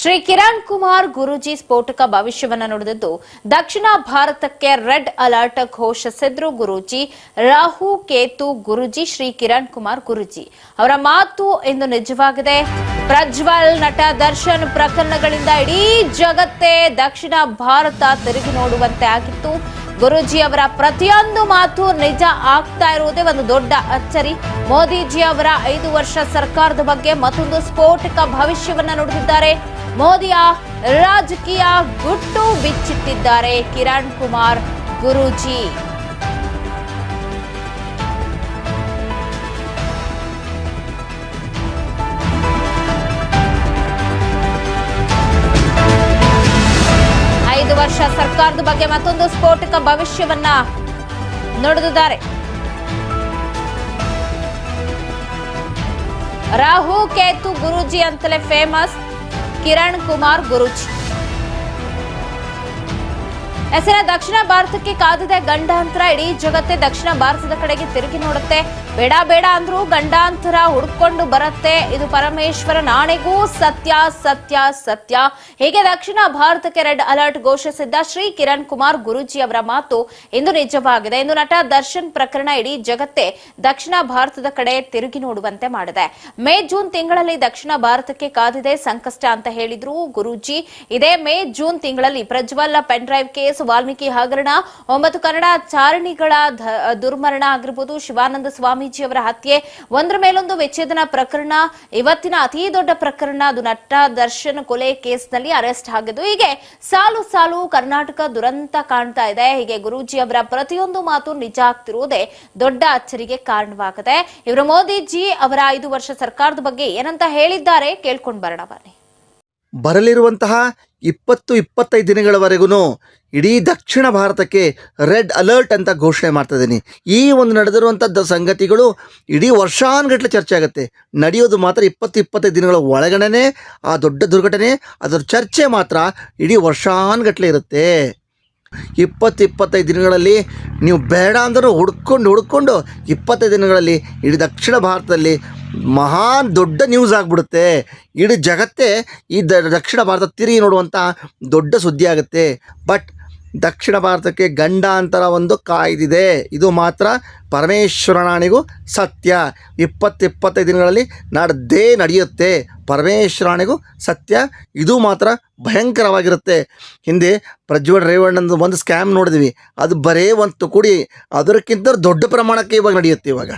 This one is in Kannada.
ಶ್ರೀ ಕಿರಣ್ ಕುಮಾರ್ ಗುರೂಜಿ ಸ್ಫೋಟಕ ಭವಿಷ್ಯವನ್ನು ನುಡಿದಿದ್ದು, ದಕ್ಷಿಣ ಭಾರತಕ್ಕೆ ರೆಡ್ ಅಲರ್ಟ್ ಘೋಷಿಸಿದ್ರು ಗುರೂಜಿ. ರಾಹು, ಕೇತು, ಗುರೂಜಿ, ಶ್ರೀ ಕಿರಣ್ ಕುಮಾರ್ ಗುರೂಜಿ. ಅವರ ಮಾತು ಎಂದು ನಿಜವಾಗಿದೆ. ಪ್ರಜ್ವಲ್ ನಟ ದರ್ಶನ್ ಪ್ರಕರಣಗಳಿಂದ ಇಡೀ ಜಗತ್ತೇ ದಕ್ಷಿಣ ಭಾರತ ತಿರುಗಿ ನೋಡುವಂತೆ ಆಗಿತ್ತು. ಗುರೂಜಿ ಅವರ ಪ್ರತಿಯೊಂದು ಮಾತು ನಿಜ ಆಗ್ತಾ ಇರುವುದೇ ಒಂದು ದೊಡ್ಡ ಅಚ್ಚರಿ. ಮೋದಿಜಿ ಅವರ ಐದು ವರ್ಷ ಸರ್ಕಾರದ ಬಗ್ಗೆ ಮತ್ತೊಂದು ಸ್ಫೋಟಕ ಭವಿಷ್ಯವನ್ನ ನುಡಿದಿದ್ದಾರೆ. ಮೋದಿಯ ರಾಜಕೀಯ ಗುಟ್ಟು ಬಿಚ್ಚಿಟ್ಟಿದ್ದಾರೆ ಕಿರಣ್ ಕುಮಾರ್ ಗುರೂಜಿ. ಸರ್ಕಾರದ ಬಗ್ಗೆ ಮತ್ತೊಂದು ಸ್ಫೋಟಕ ಭವಿಷ್ಯವನ್ನ ನುಡಿದಿದ್ದಾರೆ ರಾಹು, ಕೇತು, ಗುರುಜಿ ಅಂತಲೇ ಫೇಮಸ್ ಕಿರಣ್ ಕುಮಾರ್ ಗುರುಜಿ. ಹೆಸರ ದಕ್ಷಿಣ ಭಾರತಕ್ಕೆ ಕಾದಿದೆ ಗಂಡಾಂತರ, ಇಡೀ ಜಗತ್ತೇ ದಕ್ಷಿಣ ಭಾರತದ ಕಡೆಗೆ ತಿರುಗಿ ನೋಡುತ್ತೆ. ಬೇಡ ಬೇಡ ಅಂದ್ರೂ ಗಂಡಾಂತರ ಹುಡ್ಕೊಂಡು ಬರುತ್ತೆ. ಇದು ಪರಮೇಶ್ವರ ನಾಣೆಗೂ ಸತ್ಯ ಸತ್ಯ ಸತ್ಯ. ಹೀಗೆ ದಕ್ಷಿಣ ಭಾರತಕ್ಕೆ ರೆಡ್ ಅಲರ್ಟ್ ಘೋಷಿಸಿದ್ದ ಶ್ರೀ ಕಿರಣ್ ಕುಮಾರ್ ಗುರೂಜಿ ಅವರ ಮಾತು ಇಂದು ನಿಜವಾಗಿದೆ. ಇಂದು ನಟ ದರ್ಶನ್ ಪ್ರಕರಣ ಇಡೀ ಜಗತ್ತೇ ದಕ್ಷಿಣ ಭಾರತದ ಕಡೆ ತಿರುಗಿ ನೋಡುವಂತೆ ಮಾಡಿದೆ. ಮೇ, ಜೂನ್ ತಿಂಗಳಲ್ಲಿ ದಕ್ಷಿಣ ಭಾರತಕ್ಕೆ ಕಾದಿದೆ ಸಂಕಷ್ಟ ಅಂತ ಹೇಳಿದ್ರು ಗುರೂಜಿ. ಇದೇ ಮೇ, ಜೂನ್ ತಿಂಗಳಲ್ಲಿ Prajwal pen drive case, Valmiki ಹಗರಣ, ಒಂಬತ್ತು ಕನ್ನಡ ಚಾರಣಿಗಳ ದುರ್ಮರಣ ಆಗಿರ್ಬೋದು ಶಿವಾನಂದ ಸ್ವಾಮೀಜಿ ಅವರ ಹತ್ಯೆ. ಒಂದರ ಮೇಲೊಂದು ವಿಚ್ಛೇದನ ಪ್ರಕರಣ, ಇವತ್ತಿನ ಅತಿ ದೊಡ್ಡ ಪ್ರಕರಣ, ಅದು ನಟ ದರ್ಶನ್ ಕೊಲೆ ಕೇಸ್ನಲ್ಲಿ ಅರೆಸ್ಟ್ ಆಗಿದ್ದು, ಹೀಗೆ ಸಾಲು ಸಾಲು ಕರ್ನಾಟಕ ದುರಂತ ಕಾಣ್ತಾ ಇದೆ. ಹೀಗೆ ಗುರೂಜಿ ಅವರ ಪ್ರತಿಯೊಂದು ಮಾತು ನಿಜ ಆಗ್ತಿರುವುದೇ ದೊಡ್ಡ ಅಚ್ಚರಿಗೆ ಕಾರಣವಾಗಿದೆ. ಇವರು ಮೋದಿಜಿ ಅವರ ಐದು ವರ್ಷ ಸರ್ಕಾರದ ಬಗ್ಗೆ ಏನಂತ ಹೇಳಿದ್ದಾರೆ ಕೇಳ್ಕೊಂಡು ಬರೋಣ ಬನ್ನಿ. ಬರಲಿರುವಂತಹ ಇಪ್ಪತ್ತು ಇಪ್ಪತ್ತೈದು ದಿನಗಳವರೆಗೂ ಇಡೀ ದಕ್ಷಿಣ ಭಾರತಕ್ಕೆ ರೆಡ್ ಅಲರ್ಟ್ ಅಂತ ಘೋಷಣೆ ಮಾಡ್ತಾ ಇದ್ದೀನಿ. ಈ ಒಂದು ನಡೆದಿರುವಂಥದ್ದು ಸಂಗತಿಗಳು ಇಡೀ ವರ್ಷಾನುಗಟ್ಟಲೆ ಚರ್ಚೆ ಆಗುತ್ತೆ. ನಡೆಯೋದು ಮಾತ್ರ ಇಪ್ಪತ್ತು ಇಪ್ಪತ್ತೈದು ದಿನಗಳ ಒಳಗಡೆ ಆ ದೊಡ್ಡ ದುರ್ಘಟನೆ, ಅದರ ಚರ್ಚೆ ಮಾತ್ರ ಇಡೀ ವರ್ಷಾನುಗಟ್ಟಲೆ ಇರುತ್ತೆ. ಇಪ್ಪತ್ತು ಇಪ್ಪತ್ತೈದು ದಿನಗಳಲ್ಲಿ ನೀವು ಬೇಡ ಅಂದರೂ ಹುಡ್ಕೊಂಡು ಹುಡ್ಕೊಂಡು ಇಪ್ಪತ್ತೈದು ದಿನಗಳಲ್ಲಿ ಇಡೀ ದಕ್ಷಿಣ ಭಾರತದಲ್ಲಿ ಮಹಾನ್ ದೊಡ್ಡ ನ್ಯೂಸ್ ಆಗಿಬಿಡುತ್ತೆ. ಇಡೀ ಜಗತ್ತೇ ಈ ದಕ್ಷಿಣ ಭಾರತ ತಿರುಗಿ ನೋಡುವಂಥ ದೊಡ್ಡ ಸುದ್ದಿ ಆಗುತ್ತೆ. ಬಟ್ ದಕ್ಷಿಣ ಭಾರತಕ್ಕೆ ಗಂಡಾಂತರ ಒಂದು ಕಾಯ್ದಿದೆ. ಇದು ಮಾತ್ರ ಪರಮೇಶ್ವರನಾಣಿಗೂ ಸತ್ಯ. ಇಪ್ಪತ್ತು ಇಪ್ಪತ್ತೈದು ದಿನಗಳಲ್ಲಿ ನಡೆದೇ ನಡೆಯುತ್ತೆ. ಪರಮೇಶ್ವರಾಣಿಗೂ ಸತ್ಯ. ಇದು ಮಾತ್ರ ಭಯಂಕರವಾಗಿರುತ್ತೆ. ಹಿಂದೆ ಪ್ರಜ್ವಲ್ ರೇವಣ್ಣಂದು ಒಂದು ಸ್ಕ್ಯಾಮ್ ನೋಡಿದ್ವಿ. ಅದು ಬರೇ ಒಂದು ತುಕುಡಿ ಅದಕ್ಕಿಂತ ದೊಡ್ಡ ಪ್ರಮಾಣಕ್ಕೆ ಇವಾಗ ನಡೆಯುತ್ತೆ ಇವಾಗ.